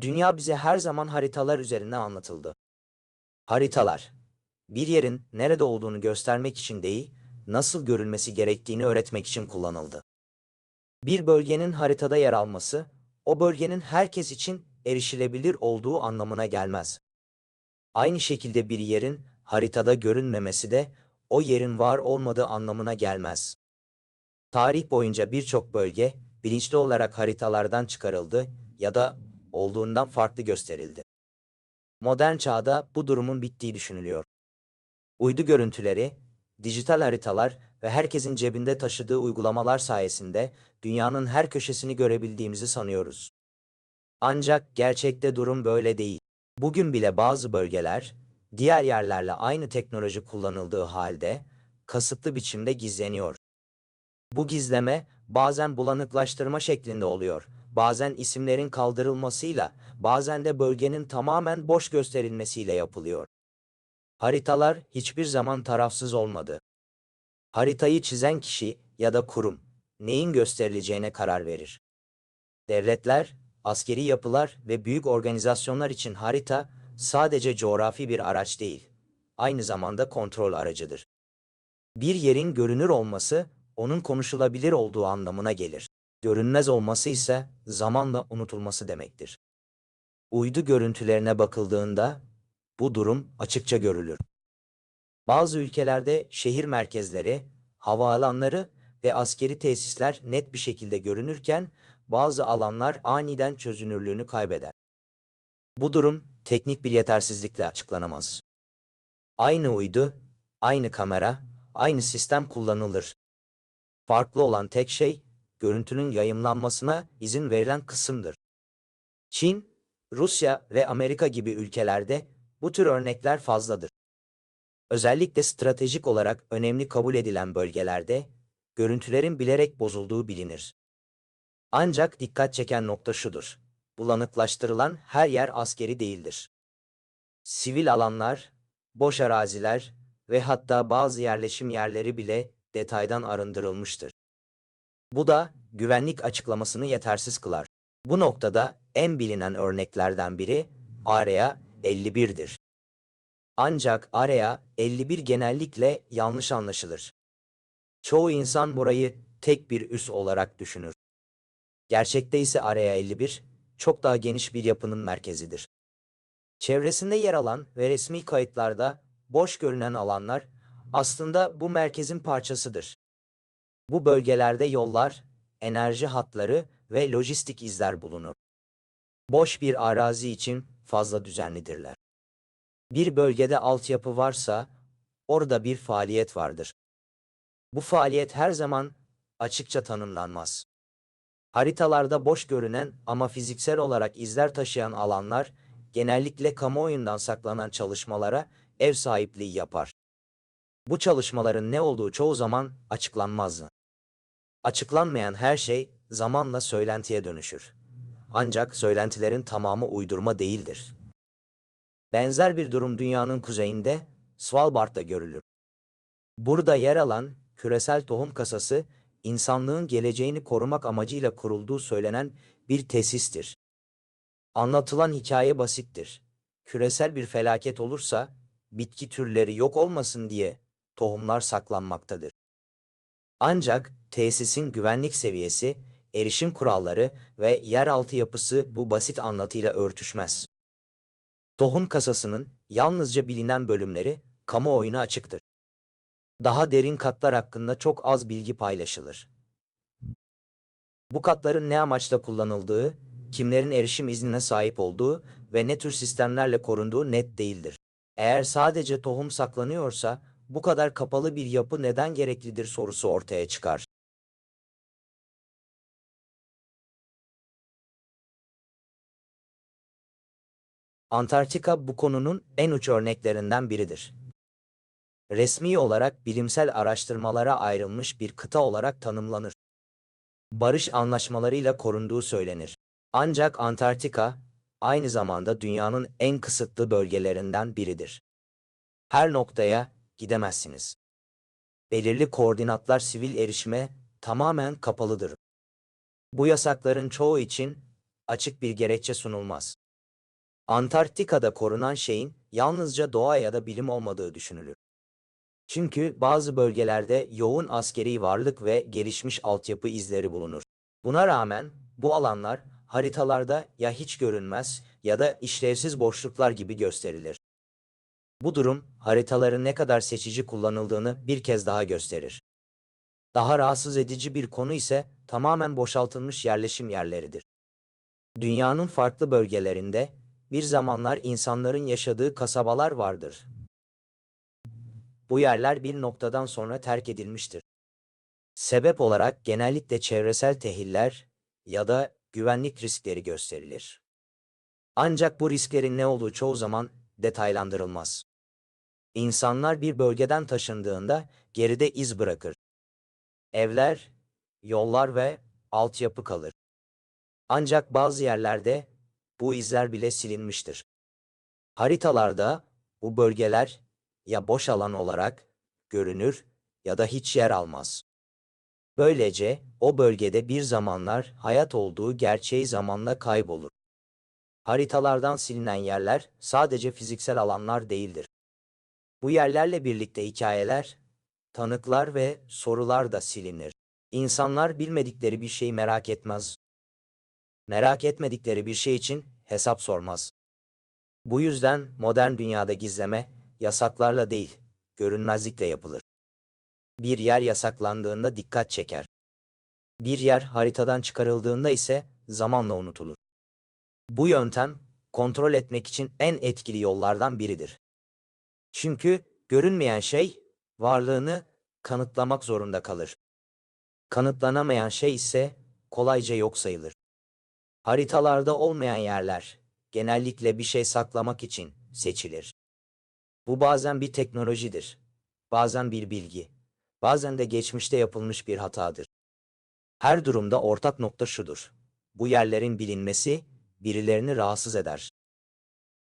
Dünya bize her zaman haritalar üzerinden anlatıldı. Haritalar, bir yerin nerede olduğunu göstermek için değil, nasıl görülmesi gerektiğini öğretmek için kullanıldı. Bir bölgenin haritada yer alması, o bölgenin herkes için erişilebilir olduğu anlamına gelmez. Aynı şekilde bir yerin haritada görünmemesi de o yerin var olmadığı anlamına gelmez. Tarih boyunca birçok bölge bilinçli olarak haritalardan çıkarıldı ya da olduğundan farklı gösterildi. Modern çağda bu durumun bittiği düşünülüyor. Uydu görüntüleri, dijital haritalar ve herkesin cebinde taşıdığı uygulamalar sayesinde dünyanın her köşesini görebildiğimizi sanıyoruz. Ancak gerçekte durum böyle değil. Bugün bile bazı bölgeler, diğer yerlerle aynı teknoloji kullanıldığı halde kasıtlı biçimde gizleniyor. Bu gizleme bazen bulanıklaştırma şeklinde oluyor. Bazen isimlerin kaldırılmasıyla, bazen de bölgenin tamamen boş gösterilmesiyle yapılıyor. Haritalar hiçbir zaman tarafsız olmadı. Haritayı çizen kişi ya da kurum neyin gösterileceğine karar verir. Devletler, askeri yapılar ve büyük organizasyonlar için harita sadece coğrafi bir araç değil, aynı zamanda kontrol aracıdır. Bir yerin görünür olması onun konuşulabilir olduğu anlamına gelir. Görünmez olması ise zamanla unutulması demektir. Uydu görüntülerine bakıldığında bu durum açıkça görülür. Bazı ülkelerde şehir merkezleri, havaalanları ve askeri tesisler net bir şekilde görünürken bazı alanlar aniden çözünürlüğünü kaybeder. Bu durum teknik bir yetersizlikle açıklanamaz. Aynı uydu, aynı kamera, aynı sistem kullanılır. Farklı olan tek şey, görüntünün yayımlanmasına izin verilen kısımdır. Çin, Rusya ve Amerika gibi ülkelerde bu tür örnekler fazladır. Özellikle stratejik olarak önemli kabul edilen bölgelerde görüntülerin bilerek bozulduğu bilinir. Ancak dikkat çeken nokta şudur. Bulanıklaştırılan her yer askeri değildir. Sivil alanlar, boş araziler ve hatta bazı yerleşim yerleri bile detaydan arındırılmıştır. Bu da güvenlik açıklamasını yetersiz kılar. Bu noktada en bilinen örneklerden biri Area 51'dir. Ancak Area 51 genellikle yanlış anlaşılır. Çoğu insan burayı tek bir üs olarak düşünür. Gerçekte ise Area 51 çok daha geniş bir yapının merkezidir. Çevresinde yer alan ve resmi kayıtlarda boş görünen alanlar aslında bu merkezin parçasıdır. Bu bölgelerde yollar, enerji hatları ve lojistik izler bulunur. Boş bir arazi için fazla düzenlidirler. Bir bölgede altyapı varsa orada bir faaliyet vardır. Bu faaliyet her zaman açıkça tanımlanmaz. Haritalarda boş görünen ama fiziksel olarak izler taşıyan alanlar genellikle kamuoyundan saklanan çalışmalara ev sahipliği yapar. Bu çalışmaların ne olduğu çoğu zaman açıklanmaz. Açıklanmayan her şey zamanla söylentiye dönüşür. Ancak söylentilerin tamamı uydurma değildir. Benzer bir durum dünyanın kuzeyinde, Svalbard'da görülür. Burada yer alan küresel tohum kasası, insanlığın geleceğini korumak amacıyla kurulduğu söylenen bir tesistir. Anlatılan hikaye basittir. Küresel bir felaket olursa, bitki türleri yok olmasın diye tohumlar saklanmaktadır. Ancak tesisin güvenlik seviyesi, erişim kuralları ve yeraltı yapısı bu basit anlatıyla örtüşmez. Tohum kasasının yalnızca bilinen bölümleri kamuoyuna açıktır. Daha derin katlar hakkında çok az bilgi paylaşılır. Bu katların ne amaçla kullanıldığı, kimlerin erişim iznine sahip olduğu ve ne tür sistemlerle korunduğu net değildir. Eğer sadece tohum saklanıyorsa, bu kadar kapalı bir yapı neden gereklidir sorusu ortaya çıkar. Antarktika bu konunun en uç örneklerinden biridir. Resmi olarak bilimsel araştırmalara ayrılmış bir kıta olarak tanımlanır. Barış anlaşmalarıyla korunduğu söylenir. Ancak Antarktika aynı zamanda dünyanın en kısıtlı bölgelerinden biridir. Her noktaya gidemezsiniz. Belirli koordinatlar sivil erişime tamamen kapalıdır. Bu yasakların çoğu için açık bir gerekçe sunulmaz. Antarktika'da korunan şeyin yalnızca doğa ya da bilim olmadığı düşünülür. Çünkü bazı bölgelerde yoğun askeri varlık ve gelişmiş altyapı izleri bulunur. Buna rağmen bu alanlar haritalarda ya hiç görünmez ya da işlevsiz boşluklar gibi gösterilir. Bu durum haritaların ne kadar seçici kullanıldığını bir kez daha gösterir. Daha rahatsız edici bir konu ise tamamen boşaltılmış yerleşim yerleridir. Dünyanın farklı bölgelerinde bir zamanlar insanların yaşadığı kasabalar vardır. Bu yerler bir noktadan sonra terk edilmiştir. Sebep olarak genellikle çevresel tehiller ya da güvenlik riskleri gösterilir. Ancak bu risklerin ne olduğu çoğu zaman detaylandırılmaz. İnsanlar bir bölgeden taşındığında geride iz bırakır. Evler, yollar ve altyapı kalır. Ancak bazı yerlerde bu izler bile silinmiştir. Haritalarda bu bölgeler ya boş alan olarak görünür ya da hiç yer almaz. Böylece o bölgede bir zamanlar hayat olduğu gerçeği zamanla kaybolur. Haritalardan silinen yerler sadece fiziksel alanlar değildir. Bu yerlerle birlikte hikayeler, tanıklar ve sorular da silinir. İnsanlar bilmedikleri bir şeyi merak etmez. Merak etmedikleri bir şey için hesap sormaz. Bu yüzden modern dünyada gizleme yasaklarla değil, görünmezlikle yapılır. Bir yer yasaklandığında dikkat çeker. Bir yer haritadan çıkarıldığında ise zamanla unutulur. Bu yöntem kontrol etmek için en etkili yollardan biridir. Çünkü görünmeyen şey varlığını kanıtlamak zorunda kalır. Kanıtlanamayan şey ise kolayca yok sayılır. Haritalarda olmayan yerler genellikle bir şey saklamak için seçilir. Bu bazen bir teknolojidir, bazen bir bilgi, bazen de geçmişte yapılmış bir hatadır. Her durumda ortak nokta şudur. Bu yerlerin bilinmesi birilerini rahatsız eder.